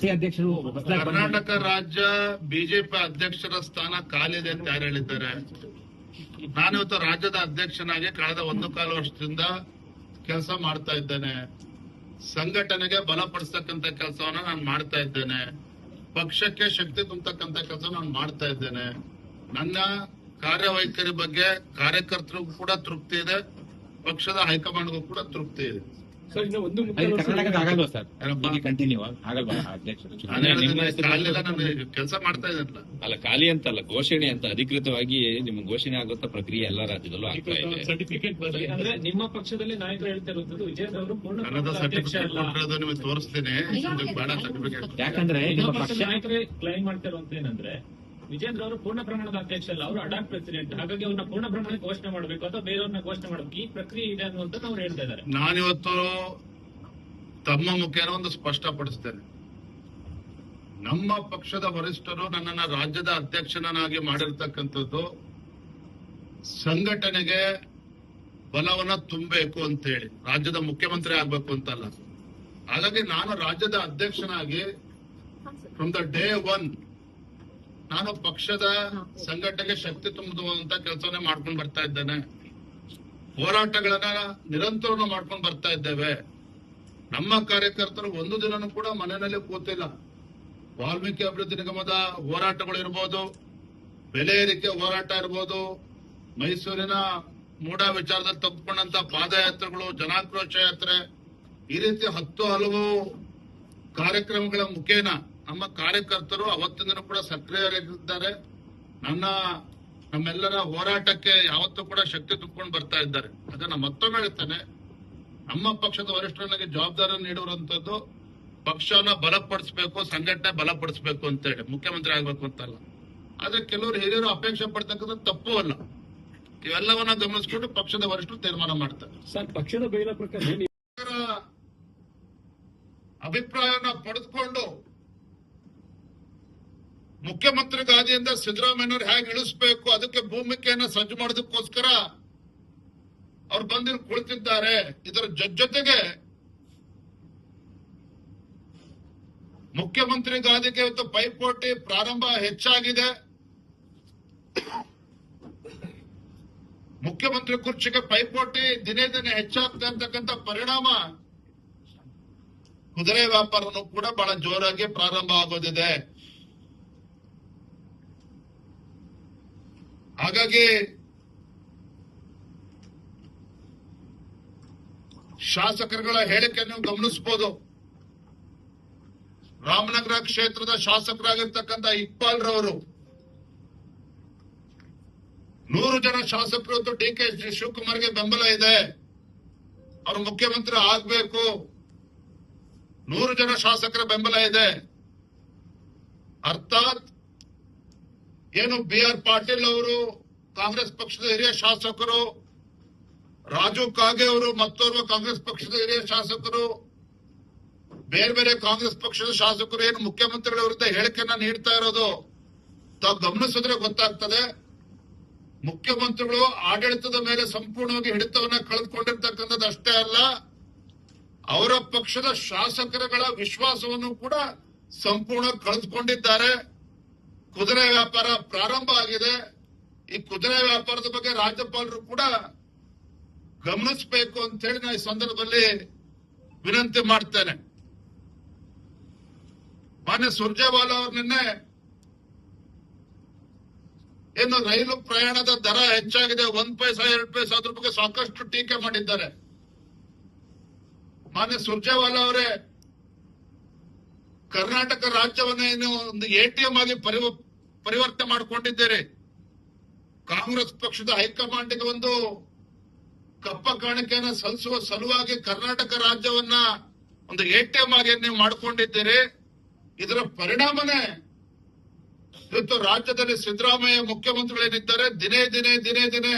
ಅಧ್ಯಕ್ಷರು ಕರ್ನಾಟಕ ರಾಜ್ಯ ಬಿಜೆಪಿ ಅಧ್ಯಕ್ಷರ ಸ್ಥಾನ ಖಾಲಿದೆ ಅಂತ ಯಾರು ಹೇಳಿದ್ದಾರೆ? ನಾನಿವತ್ತು ರಾಜ್ಯದ ಅಧ್ಯಕ್ಷನಾಗಿ ಕಳೆದ ಒಂದು ಕಾಲು ವರ್ಷದಿಂದ ಕೆಲಸ ಮಾಡ್ತಾ ಇದ್ದೇನೆ. ಸಂಘಟನೆಗೆ ಬಲಪಡಿಸ್ತಕ್ಕಂತ ಕೆಲಸವನ್ನ ನಾನು ಮಾಡ್ತಾ ಇದ್ದೇನೆ. ಪಕ್ಷಕ್ಕೆ ಶಕ್ತಿ ತುಂಬತಕ್ಕಂತ ಕೆಲಸ ನಾನು ಮಾಡ್ತಾ ಇದ್ದೇನೆ. ನನ್ನ ಕಾರ್ಯವೈಖರಿ ಬಗ್ಗೆ ಕಾರ್ಯಕರ್ತರಿಗೂ ಕೂಡ ತೃಪ್ತಿ ಇದೆ. ಪಕ್ಷದ ಹೈಕಮಾಂಡ್ಗೂ ಕೂಡ ತೃಪ್ತಿ ಇದೆ. ಸರ್ ಇನ್ನು ಒಂದು ಅಲ್ಲಿ ಕರ್ನಾಟಕದ ಆಗಲ್ವಾ ಸರ್? ಕಂಟಿನ್ಯೂ ಆಗಲ್ವಾ ಅಧ್ಯಕ್ಷರು ಕೆಲಸ ಮಾಡ್ತಾ ಇದ್ದೇನಲ್ಲ ಅಲ್ಲ? ಖಾಲಿ ಅಂತಲ್ಲ ಘೋಷಣೆ ಅಂತ ಅಧಿಕೃತವಾಗಿ ನಿಮ್ ಘೋಷಣೆ ಆಗುವಂತ ಪ್ರಕ್ರಿಯೆ ಎಲ್ಲ ರಾಜ್ಯದಲ್ಲೂ ಆಗ್ತಾ ಇದೆ. ಸರ್ಟಿಫಿಕೇಟ್ ಅಂದ್ರೆ ನಿಮ್ಮ ಪಕ್ಷದಲ್ಲಿ ನಾಯಕರು ಹೇಳ್ತಾ ಇರುವಂತದ್ದು ವಿಜಯ ಅವರು ಪೂರ್ಣ ಸರ್ಟಿಫಿಕೇಟ್ ಅಲ್ಲ ನಿಮಗೆ ತೋರಿಸ್ತೀನಿ. ಯಾಕಂದ್ರೆ ನಿಮ್ಮ ನಿಮ್ಮ ಪಕ್ಷ ನಾಯಕರೇ ಕ್ಲೈಮ್ ಮಾಡ್ತಾ ಇರುವಂತ ಏನಂದ್ರೆ ವಿಜೇಂದ್ರ ಅವರು ಪೂರ್ಣ ಪ್ರಮಾಣದ ಅಧ್ಯಕ್ಷ ಅಲ್ಲ, ಅವರು ಅಡಾಕ್ಟ್ ಪ್ರೆಸಿಡೆಂಟ್ ಹಾಗಾಗಿ ಅವ್ರನ್ನ ಪೂರ್ಣ ಪ್ರಮಾಣಕ್ಕೆ ಘೋಷಣೆ ಮಾಡಬೇಕು, ಅಥವಾ ಬೇರೆಯವ್ರನ್ನ ಘೋಷಣೆ ಮಾಡಬೇಕು. ಈ ಪ್ರಕ್ರಿಯೆ ಇದೆ ಅನ್ನುವಂತ ಅವ್ರು ಹೇಳ್ತಾ ಇದ್ದಾರೆ. ನಾನಿವತ್ತು ತಮ್ಮ ಮುಖೇನ ಒಂದು ಸ್ಪಷ್ಟಪಡಿಸ್ತೇನೆ. ನಮ್ಮ ಪಕ್ಷದ ವರಿಷ್ಠರು ನನ್ನನ್ನ ರಾಜ್ಯದ ಅಧ್ಯಕ್ಷನಾಗಿ ಮಾಡಿರ್ತಕ್ಕಂಥದ್ದು ಸಂಘಟನೆಗೆ ಬಲವನ್ನ ತುಂಬಬೇಕು ಅಂತ ಹೇಳಿ ರಾಜ್ಯದ ಮುಖ್ಯಮಂತ್ರಿ ಆಗ್ಬೇಕು ಅಂತಲ್ಲ. ಹಾಗಾಗಿ ನಾನು ರಾಜ್ಯದ ಅಧ್ಯಕ್ಷನಾಗಿ ಫ್ರಮ್ ದ ಡೇ ಒನ್ ನಾನು ಪಕ್ಷದ ಸಂಘಟನೆಗೆ ಶಕ್ತಿ ತುಂಬುವಂತ ಕೆಲಸವನ್ನೇ ಮಾಡ್ಕೊಂಡು ಬರ್ತಾ ಇದ್ದೇನೆ. ಹೋರಾಟಗಳನ್ನ ನಿರಂತರ ಮಾಡ್ಕೊಂಡು ಬರ್ತಾ ಇದ್ದೇವೆ. ನಮ್ಮ ಕಾರ್ಯಕರ್ತರು ಒಂದು ದಿನನೂ ಕೂಡ ಮನೆಯಲ್ಲಿ ಕೂತಿಲ್ಲ. ವಾಲ್ಮೀಕಿ ಅಭಿವೃದ್ಧಿ ನಿಗಮದ ಹೋರಾಟಗಳು ಇರ್ಬೋದು, ಬೆಲೆ ಏರಿಕೆ ಹೋರಾಟ ಇರ್ಬೋದು, ಮೈಸೂರಿನ ಮೂಡ ವಿಚಾರದಲ್ಲಿ ತಪ್ಪಿಕೊಂಡಂತ ಪಾದಯಾತ್ರೆಗಳು, ಜನಾಕ್ರೋಶ ಯಾತ್ರೆ, ಈ ರೀತಿ ಹತ್ತು ಹಲವು ಕಾರ್ಯಕ್ರಮಗಳ ಮುಖೇನ ನಮ್ಮ ಕಾರ್ಯಕರ್ತರು ಅವತ್ತಿನ ಕೂಡ ಸಕ್ರಿಯರಾಗಿದ್ದಾರೆ. ನನ್ನ ನಮ್ಮೆಲ್ಲರ ಹೋರಾಟಕ್ಕೆ ಯಾವತ್ತೂ ಕೂಡ ಶಕ್ತಿ ತುಂಬಿಕೊಂಡು ಬರ್ತಾ ಇದ್ದಾರೆ. ಅದನ್ನ ಮತ್ತೊಮ್ಮೆ ಹೇಳ್ತೇನೆ. ನಮ್ಮ ಪಕ್ಷದ ವರಿಷ್ಠರಿಗೆ ಜವಾಬ್ದಾರಿ ನೀಡುವಂತದ್ದು ಪಕ್ಷವನ್ನ ಬಲಪಡಿಸಬೇಕು ಸಂಘಟನೆ ಬಲಪಡಿಸಬೇಕು ಅಂತ ಹೇಳಿ ಮುಖ್ಯಮಂತ್ರಿ ಆಗ್ಬೇಕು ಅಂತಲ್ಲ. ಆದ್ರೆ ಕೆಲವರು ಹಿರಿಯರು ಅಪೇಕ್ಷೆ ಪಡ್ತಕ್ಕಂಥ ತಪ್ಪು ಅಲ್ಲ. ಇವೆಲ್ಲವನ್ನ ಗಮನಿಸ್ಕೊಂಡು ಪಕ್ಷದ ವರಿಷ್ಠರು ತೀರ್ಮಾನ ಮಾಡ್ತಾರೆ. ಸರ್ ಪಕ್ಷದ ಬೈಲ ಪ್ರಕಾರ ಅಭಿಪ್ರಾಯನ ಪಡೆದುಕೊಂಡು ಮುಖ್ಯಮಂತ್ರಿ ಗಾದಿಯಿಂದ ಸಿದ್ದರಾಮಯ್ಯನವ್ರು ಹೇಗೆ ಇಳಿಸ್ಬೇಕು, ಅದಕ್ಕೆ ಭೂಮಿಕೆಯನ್ನ ಸಜ್ಜು ಮಾಡೋದಕ್ಕೋಸ್ಕರ ಅವ್ರು ಬಂದಿರು ಕುಳಿತಿದ್ದಾರೆ. ಇದರ ಜೊತೆ ಜೊತೆಗೆ ಮುಖ್ಯಮಂತ್ರಿ ಗಾದಿಗೆ ಇವತ್ತು ಪೈಪೋಟಿ ಪ್ರಾರಂಭ ಹೆಚ್ಚಾಗಿದೆ. ಮುಖ್ಯಮಂತ್ರಿ ಕುರ್ಚಿಗೆ ಪೈಪೋಟಿ ದಿನೇ ದಿನೇ ಹೆಚ್ಚಾಗ್ತಾ ಇರ್ತಕ್ಕಂಥ ಪರಿಣಾಮ ಕುದುರೆ ವ್ಯಾಪಾರನು ಕೂಡ ಬಹಳ ಜೋರಾಗಿ ಪ್ರಾರಂಭ ಆಗೋದಿದೆ. ಹಾಗಾಗಿ ಶಾಸಕರುಗಳ ಹೇಳಿಕೆಯನ್ನು ಗಮನಿಸಬಹುದು ರಾಮನಗರ ಕ್ಷೇತ್ರದ ಶಾಸಕರಾಗಿರ್ತಕ್ಕಂಥ ಇಕ್ಬಾಲ್ ರವರು ನೂರು ಜನ ಶಾಸಕರು ಡಿ ಕೆ ಶಿವಕುಮಾರ್ಗೆ ಬೆಂಬಲ ಇದೆ. ಅವರು ಮುಖ್ಯಮಂತ್ರಿ ಆಗ್ಬೇಕು. ನೂರು ಜನ ಶಾಸಕರ ಬೆಂಬಲ ಇದೆ. ಅರ್ಥಾತ್ ಏನು ಬಿ ಆರ್ ಪಾಟೀಲ್ ಅವರು, ಕಾಂಗ್ರೆಸ್ ಪಕ್ಷದ ಹಿರಿಯ ಶಾಸಕರು, ರಾಜು ಕಾಗೆ ಅವರು, ಮತ್ತೋರ್ವ ಕಾಂಗ್ರೆಸ್ ಪಕ್ಷದ ಹಿರಿಯ ಶಾಸಕರು, ಬೇರೆ ಬೇರೆ ಕಾಂಗ್ರೆಸ್ ಪಕ್ಷದ ಶಾಸಕರು, ಏನು ಮುಖ್ಯಮಂತ್ರಿಗಳ ವಿರುದ್ಧ ಹೇಳಿಕೆಯನ್ನ ನೀಡ್ತಾ ಇರೋದು ತಾವು ಗಮನಿಸಿದ್ರೆ ಗೊತ್ತಾಗ್ತದೆ. ಮುಖ್ಯಮಂತ್ರಿಗಳು ಆಡಳಿತದ ಮೇಲೆ ಸಂಪೂರ್ಣವಾಗಿ ಹಿಡಿತವನ್ನ ಕಳೆದುಕೊಂಡಿರ್ತಕ್ಕಂಥದ್ದು ಅಷ್ಟೇ ಅಲ್ಲ, ಅವರ ಪಕ್ಷದ ಶಾಸಕರುಗಳ ವಿಶ್ವಾಸವನ್ನು ಕೂಡ ಸಂಪೂರ್ಣ ಕಳೆದುಕೊಂಡಿದ್ದಾರೆ. ಕುದುರೆ ವ್ಯಾಪಾರ ಪ್ರಾರಂಭ ಆಗಿದೆ. ಈ ಕುದುರೆ ವ್ಯಾಪಾರದ ಬಗ್ಗೆ ರಾಜ್ಯಪಾಲರು ಕೂಡ ಗಮನಿಸಬೇಕು ಅಂತ ಹೇಳಿ ನಾನು ಈ ಸಂದರ್ಭದಲ್ಲಿ ವಿನಂತಿ ಮಾಡ್ತೇನೆ. ಮಾನ್ಯ ಸುರ್ಜೇವಾಲಾ ಅವರು ನಿನ್ನೆ ಏನು ರೈಲು ಪ್ರಯಾಣದ ದರ ಹೆಚ್ಚಾಗಿದೆ, ಒಂದ್ ಪೈಸ, ಎರಡು ಪೈಸಾ ಅದ್ರ ಬಗ್ಗೆ ಸಾಕಷ್ಟು ಟೀಕೆ ಮಾಡಿದ್ದಾರೆ. ಮಾನ್ಯ ಸುರ್ಜೇವಾಲಾ ಅವರೇ, ಕರ್ನಾಟಕ ರಾಜ್ಯವನ್ನ ಏನು ಒಂದು ಎಟಿಎಂ ಆಗಿ ಪರಿವ ಪರಿವರ್ತನೆ ಮಾಡಿಕೊಂಡಿದ್ದೇನೆ. ಕಾಂಗ್ರೆಸ್ ಪಕ್ಷದ ಹೈಕಮಾಂಡ್ಗೆ ಒಂದು ಕಪ್ಪ ಕಾಣಿಕೆಯನ್ನು ಸಲ್ಲಿಸುವ ಸಲುವಾಗಿ ಕರ್ನಾಟಕ ರಾಜ್ಯವನ್ನ ಒಂದು ಎಟಿಎಂ ಆಗಿ ನೀವು ಮಾಡಿಕೊಂಡಿದ್ದೀರಿ. ಇದರ ಪರಿಣಾಮನೇ ಇವತ್ತು ರಾಜ್ಯದಲ್ಲಿ ಸಿದ್ದರಾಮಯ್ಯ ಮುಖ್ಯಮಂತ್ರಿಗಳೇನಿದ್ದಾರೆ, ದಿನೇ ದಿನೇ ದಿನೇ ದಿನೇ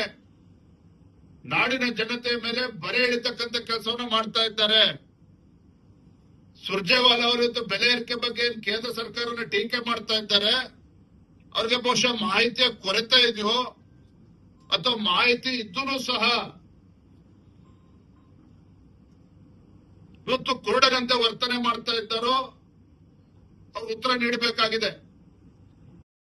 ನಾಡಿನ ಜನತೆಯ ಮೇಲೆ ಬರೆ ಇಳಿತಕ್ಕಂತ ಕೆಲಸವನ್ನ ಮಾಡ್ತಾ ಇದ್ದಾರೆ. ಸುರ್ಜೇವಾಲಾ ಅವರು ಬೆಲೆ ಏರಿಕೆ ಬಗ್ಗೆ ಕೇಂದ್ರ ಸರ್ಕಾರವನ್ನು ಟೀಕೆ ಮಾಡ್ತಾ ಇದ್ದಾರೆ. ಅವ್ರಿಗೆ ಬಹುಶಃ ಮಾಹಿತಿಯ ಕೊರತೆ ಇದೆಯೋ ಅಥವಾ ಮಾಹಿತಿ ಇದ್ದೂ ಸಹ ಇವತ್ತು ಕುರುಡರಂತೆ ವರ್ತನೆ ಮಾಡ್ತಾ ಇದ್ದಾರೋ ಅವ್ರು ಉತ್ತರ ನೀಡಬೇಕಾಗಿದೆ.